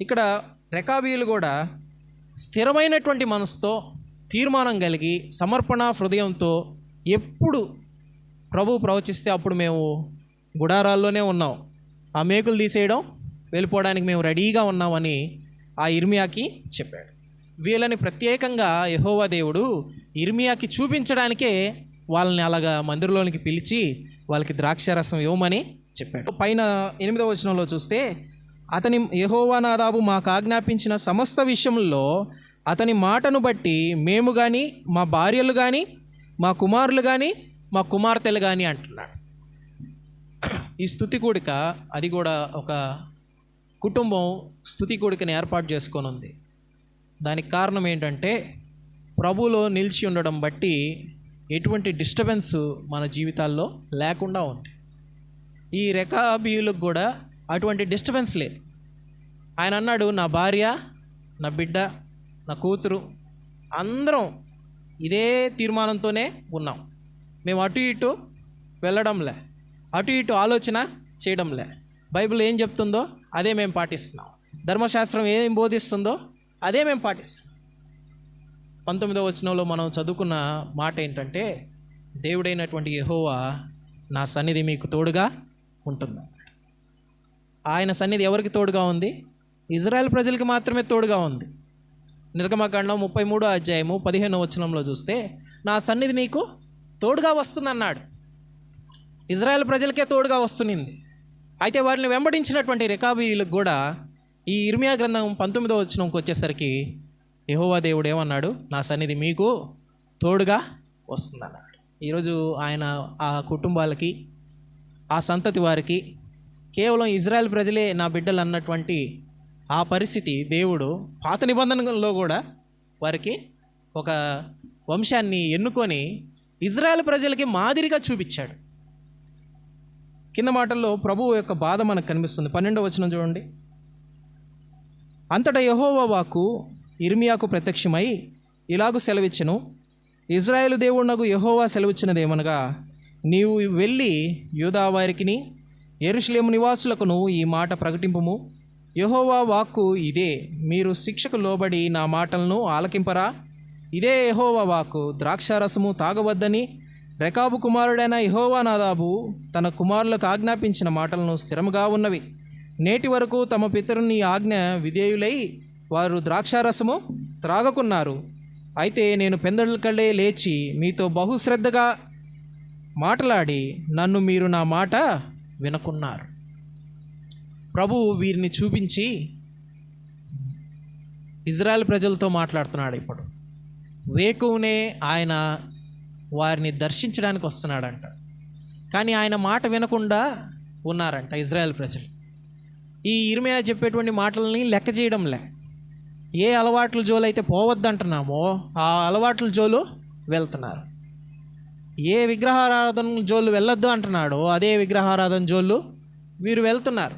ఇక్కడ రెకాబీలు కూడా స్థిరమైనటువంటి మనసుతో తీర్మానం కలిగి సమర్పణ హృదయంతో ఎప్పుడు ప్రభు ప్రవచిస్తే అప్పుడు మేము గుడారాల్లోనే ఉన్నాం. ఆ మేకులు తీసేయడం వెళ్ళిపోవడానికి మేము రెడీగా ఉన్నామని ఆ ఇర్మియాకి చెప్పాడు. వీళ్ళని ప్రత్యేకంగా యహోవా దేవుడు ఇర్మియాకి చూపించడానికే వాళ్ళని అలాగా మందిరంలోనికి పిలిచి వాళ్ళకి ద్రాక్షారసం ఇవ్వమని చెప్పాడు. పైన ఎనిమిదవ వచనంలో చూస్తే అతని యహోవానాదాబు మాకు ఆజ్ఞాపించిన సమస్త విషయంలో అతని మాటను బట్టి మేము కానీ మా భార్యలు కానీ మా కుమారులు కానీ మా కుమార్తెలు కానీ అంటున్నాడు. ఈ స్థుతి కూడిక అది కూడా ఒక కుటుంబం స్థుతి కూడికని ఏర్పాటు చేసుకొని ఉంది. దానికి కారణం ఏంటంటే ప్రభులో నిలిచి ఉండడం బట్టి ఎటువంటి డిస్టర్బెన్స్ మన జీవితాల్లో లేకుండా ఉంది. ఈ రెకాబీయులకు కూడా అటువంటి డిస్టర్బెన్స్ లేదు. ఆయన అన్నాడు నా భార్య నా బిడ్డ నా కూతురు అందరం ఇదే తీర్మానంతోనే ఉన్నాం. మేము అటు ఇటు వెళ్ళడంలే అటు ఇటు ఆలోచన చేయడంలే. బైబిల్ ఏం చెప్తుందో అదే మేము పాటిస్తున్నాం. ధర్మశాస్త్రం ఏం బోధిస్తుందో అదే మేము పాటిస్తాం పంతొమ్మిదవ వచనంలో మనం చదువుకున్న మాట ఏంటంటే దేవుడైనటువంటి యహోవా నా సన్నిధి మీకు తోడుగా ఉంటుంది ఆయన సన్నిధి ఎవరికి తోడుగా ఉంది? ఇజ్రాయెల్ ప్రజలకి మాత్రమే తోడుగా ఉంది. నిర్గమకాండం ముప్పై మూడో అధ్యాయము పదిహేనో వచనంలో చూస్తే నా సన్నిధి నీకు తోడుగా వస్తుందన్నాడు. ఇజ్రాయెల్ ప్రజలకే తోడుగా వస్తుంది అయితే వారిని వెంబడించినటువంటి రికాబీలకు కూడా ఈ ఇర్మియా గ్రంథం పంతొమ్మిదో వచనంకి వచ్చేసరికి యహోవా దేవుడు ఏమన్నాడు? నా సన్నిధి మీకు తోడుగా వస్తుందన్నాడు. ఈరోజు ఆయన ఆ కుటుంబాలకి ఆ సంతతి వారికి కేవలం ఇజ్రాయెల్ ప్రజలే నా బిడ్డలు అన్నటువంటి ఆ పరిస్థితి దేవుడు పాత నిబంధనలో కూడా వారికి ఒక వంశాన్ని ఎన్నుకొని ఇజ్రాయెల్ ప్రజలకి మాదిరిగా చూపించాడు. కింద మాటల్లో ప్రభువు యొక్క బాధ మనకు కనిపిస్తుంది. పన్నెండవ వచనం చూడండి. అంతటా యహోవాకు ఇర్మియాకు ప్రత్యక్షమై ఇలాగు సెలవిచ్చను. ఇజ్రాయేల్ దేవుడు నాకు యహోవా సెలవిచ్చినదేమనగా నీవు వెళ్ళి యూదా వారికిని ఎరుషులేము నివాసులకును ఈ మాట ప్రకటింపుము? యహోవా వాక్కు ఇదే. మీరు శిక్షకు లోబడి నా మాటలను ఆలకింపరా? ఇదే యహోవా వాక్కు. ద్రాక్షారసము తాగవద్దని రెకాబు కుమారుడైన యహోవా నాదాబు తన కుమారులకు ఆజ్ఞాపించిన మాటలను స్థిరముగా ఉన్నవి. నేటి వరకు తమ పితరుని ఆజ్ఞ విధేయులై వారు ద్రాక్షారసము త్రాగకున్నారు. అయితే నేను పెందలకళ్ళే లేచి మీతో బహుశ్రద్ధగా మాట్లాడి నన్ను మీరు నా మాట వినకున్నారు. ప్రభు వీరిని చూపించి ఇజ్రాయెల్ ప్రజలతో మాట్లాడుతున్నాడు ఇప్పుడు. వేకువనే ఆయన వారిని దర్శించడానికి వస్తున్నాడంట. కానీ ఆయన మాట వినకుండా ఉన్నారంట ఇజ్రాయెల్ ప్రజలు. ఈ ఇరిమయా చెప్పేటువంటి మాటలని లెక్క చేయడంలే. ఏ అలవాట్ల జోలు అయితే పోవద్దంటున్నామో ఆ అలవాట్ల జోలు వెళ్తున్నారు. ఏ విగ్రహారాధన జోలు వెళ్ళొద్దు అంటున్నాడో అదే విగ్రహారాధన జోళ్ళు వీరు వెళ్తున్నారు.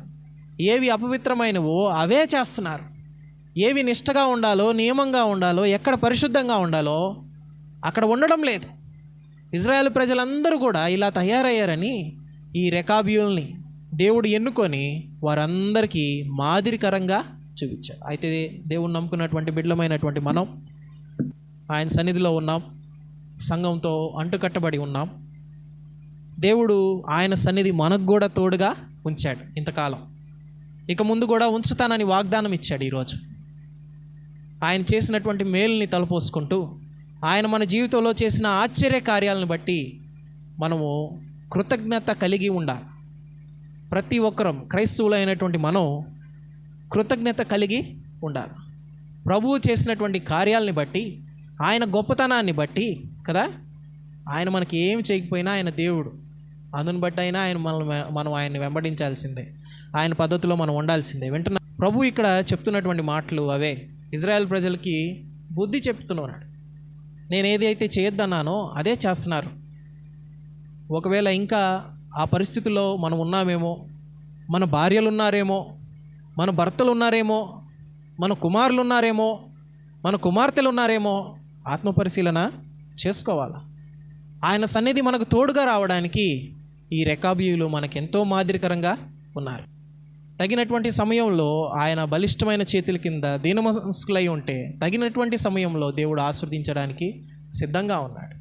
ఏవి అపవిత్రమైనవో అవే చేస్తున్నారు. ఏవి నిష్టగా ఉండాలో నియమంగా ఉండాలో ఎక్కడ పరిశుద్ధంగా ఉండాలో అక్కడ ఉండడం లేదు. ఇజ్రాయెల్ ప్రజలందరూ కూడా ఇలా తయారయ్యారని ఈ రెకాబియుల్ని దేవుడు ఎన్నుకొని వారందరికీ మాదిరికరంగా చూపించాడు. అయితే దేవుడు నమ్ముకున్నటువంటి బిడ్డలమైనటువంటి మనం ఆయన సన్నిధిలో ఉన్నాం. సంఘంతో అంటుకట్టబడి ఉన్నాం. దేవుడు ఆయన సన్నిధి మనకు కూడా తోడుగా ఉంచాడు ఇంతకాలం. ఇక ముందు కూడా ఉంచుతానని వాగ్దానం ఇచ్చాడు ఈరోజు. ఆయన చేసినటువంటి మేలుని తలపోసుకుంటూ ఆయన మన జీవితంలో చేసిన ఆశ్చర్య కార్యాలను బట్టి మనము కృతజ్ఞత కలిగి ఉండాలి. ప్రతి ఒక్కరం క్రైస్తవులైనటువంటి మనం కృతజ్ఞత కలిగి ఉండాలి. ప్రభువు చేసినటువంటి కార్యాలని బట్టి ఆయన గొప్పతనాన్ని బట్టి కదా? ఆయన మనకి ఏమి చేయకపోయినా ఆయన దేవుడు. అందుని బట్టి అయినా ఆయన మనం మనం ఆయన్ని వెంబడించాల్సిందే. ఆయన పద్ధతిలో మనం ఉండాల్సిందే. వెంటనే ప్రభు ఇక్కడ చెప్తున్నటువంటి మాటలు అవే. ఇజ్రాయెల్ ప్రజలకి బుద్ధి చెప్తున్నాడు. నేను ఏది అయితే చేయొద్దన్నానో అదే చేస్తున్నారు. ఒకవేళ ఇంకా ఆ పరిస్థితుల్లో మనం ఉన్నామేమో మన భార్యలు ఉన్నారేమో మన భర్తలు ఉన్నారేమో మన కుమారులు ఉన్నారేమో మన కుమార్తెలు ఉన్నారేమో ఆత్మపరిశీలన చేసుకోవాలా? ఆయన సన్నిధి మనకు తోడుగా రావడానికి ఈ రెకాబియులు మనకెంతో మాదిరికరంగా ఉన్నారు. తగినటువంటి సమయంలో ఆయన బలిష్టమైన చేతుల కింద దీనమస్కులై ఉంటే తగినటువంటి సమయంలో దేవుడు ఆస్వాదించడానికి సిద్ధంగా ఉన్నాడు.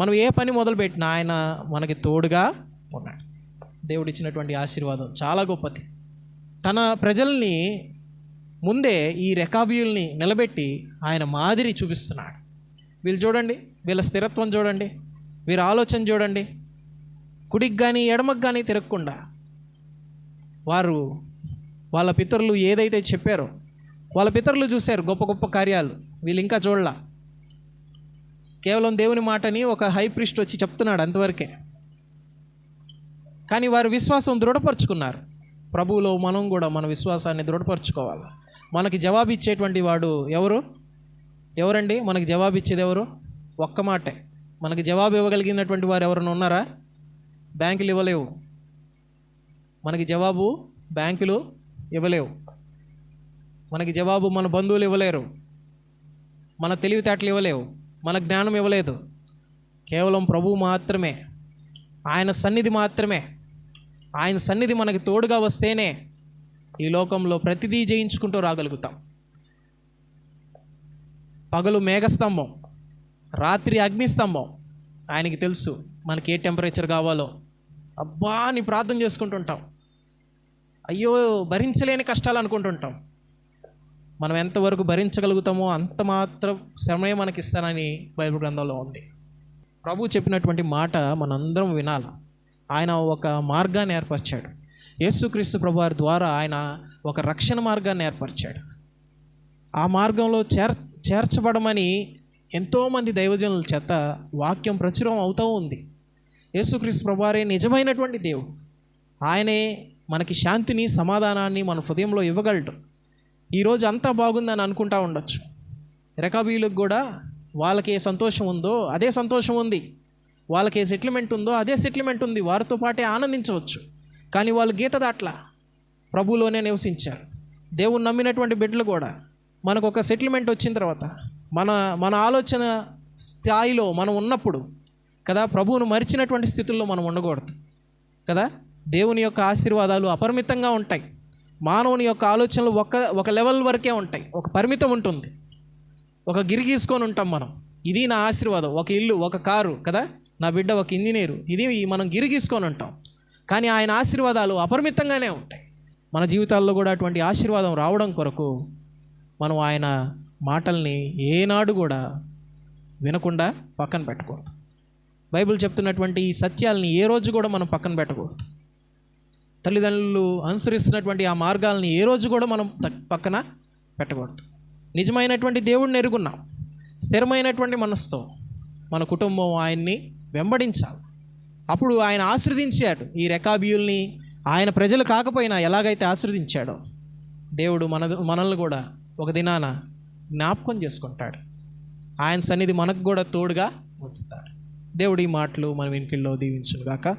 మనం ఏ పని మొదలుపెట్టినా ఆయన మనకి తోడుగా ఉన్నాడు. దేవుడు ఇచ్చినటువంటి ఆశీర్వాదం చాలా గొప్పది. తన ప్రజల్ని ముందే ఈ రెకాబియుల్ని నిలబెట్టి ఆయన మాదిరి చూపిస్తున్నాడు. వీళ్ళు చూడండి. వీళ్ళ స్థిరత్వం చూడండి వీరి ఆలోచన చూడండి. కుడికి కానీ ఎడమకు కానీ తిరగకుండా వారు వాళ్ళ పితరులు ఏదైతే చెప్పారో వాళ్ళ పితరులు చూశారు గొప్ప గొప్ప కార్యాలు. వీళ్ళు ఇంకా చూడలా. కేవలం దేవుని మాటని ఒక హై ప్రిస్ట్ వచ్చి చెప్తున్నాడు అంతవరకే. కానీ వారు విశ్వాసం దృఢపరుచుకున్నారు. ప్రభువులో మనం కూడా మన విశ్వాసాన్ని దృఢపరచుకోవాలి. మనకి జవాబు ఇచ్చేటువంటి వాడు ఎవరు? ఎవరండి? మనకి జవాబు ఇచ్చేది ఎవరు? ఒక్క మాటే. మనకి జవాబు ఇవ్వగలిగినటువంటి వారు ఎవరైనా ఉన్నారా? బ్యాంకులు ఇవ్వలేవు. మనకి జవాబు బ్యాంకులు ఇవ్వలేవు. మనకి జవాబు మన బంధువులు ఇవ్వలేరు. మన తెలివితేటలు ఇవ్వలేవు. మన జ్ఞానం ఇవ్వలేదు. కేవలం ప్రభువు మాత్రమే. ఆయన సన్నిధి మాత్రమే. ఆయన సన్నిధి మనకి తోడుగా వస్తేనే ఈ లోకంలో ప్రతిదీ జయించుకుంటూ రాగలుగుతాం. పగలు మేఘస్తంభం. రాత్రి అగ్నిస్తంభం. ఆయనకి తెలుసు మనకి ఏ టెంపరేచర్ కావాలో. అబ్బా అని ప్రార్థన చేసుకుంటుంటాం. అయ్యో భరించలేని కష్టాలు అనుకుంటుంటాం. మనం ఎంతవరకు భరించగలుగుతామో అంత మాత్రం శ్రమే మనకి ఇస్తానని బైబిల్ గ్రంథంలో ఉంది. ప్రభు చెప్పినటువంటి మాట మనందరం వినాలి. ఆయన ఒక మార్గాన్ని ఏర్పరిచాడు. యేసుక్రీస్తు ప్రభు వారి ద్వారా ఆయన ఒక రక్షణ మార్గాన్ని ఏర్పరిచాడు. ఆ మార్గంలో చేర్ చేర్చబడమని ఎంతోమంది దైవజనుల చేత వాక్యం ప్రచురం అవుతూ ఉంది. యేసుక్రీస్తు ప్రభువారే నిజమైనటువంటి దేవుడు. ఆయనే మనకి శాంతిని సమాధానాన్ని మన హృదయంలో ఇవ్వగలడు. ఈరోజు అంతా బాగుందని అనుకుంటా ఉండొచ్చు. రెకాబీలకు కూడా వాళ్ళకి ఏ సంతోషం ఉందో అదే సంతోషం ఉంది. వాళ్ళకి ఏ సెటిల్మెంట్ ఉందో అదే సెటిల్మెంట్ ఉంది. వారితో పాటే ఆనందించవచ్చు. కానీ వాళ్ళు గీత దాట్లా ప్రభులోనే నివసించారు. దేవుని నమ్మినటువంటి బిడ్డలు కూడా మనకు ఒక సెటిల్మెంట్ వచ్చిన తర్వాత మన మన ఆలోచన స్థాయిలో మనం ఉన్నప్పుడు కదా ప్రభువును మరిచినటువంటి స్థితుల్లో మనం ఉండకూడదు. కదా దేవుని యొక్క ఆశీర్వాదాలు అపరిమితంగా ఉంటాయి. మానవుని యొక్క ఆలోచనలు ఒక ఒక లెవెల్ వరకే ఉంటాయి. ఒక పరిమితం ఉంటుంది. ఒక గిరి గీసుకొని ఉంటాం మనం. ఇది నా ఆశీర్వాదం. ఒక ఇల్లు ఒక కారు కదా నా బిడ్డ ఒక ఇంజనీరు. ఇది మనం గిరి గీసుకొని ఉంటాం. కానీ ఆయన ఆశీర్వాదాలు అపరిమితంగానే ఉంటాయి. మన జీవితాల్లో కూడా అటువంటి ఆశీర్వాదం రావడం కొరకు మనం ఆయన మాటల్ని ఏనాడు కూడా వినకుండా పక్కన పెట్టకూడదు. బైబిల్ చెప్తున్నటువంటి ఈ సత్యాలని ఏ రోజు కూడా మనం పక్కన పెట్టకూడదు. తల్లిదండ్రులు అనుసరిస్తున్నటువంటి ఆ మార్గాలని ఏ రోజు కూడా మనం పక్కన పెట్టకూడదు. నిజమైనటువంటి దేవుడిని ఎరుగున్నాం. స్థిరమైనటువంటి మనసుతో మన కుటుంబం ఆయన్ని వెంబడించాలి. అప్పుడు ఆయన ఆశ్రదించాడు ఈ రెకాబియుల్ని ఆయన ప్రజలు కాకపోయినా ఎలాగైతే ఆశ్రదించాడో దేవుడు మన మనల్ని కూడా ఒక దినాన జ్ఞాపకం చేసుకుంటాడు. ఆయన సన్నిధి మనకు కూడా తోడుగా ఉంచుతాడు. దేవుడి మాటలు మనం వెనుకల్లో దీవించుగాక గాక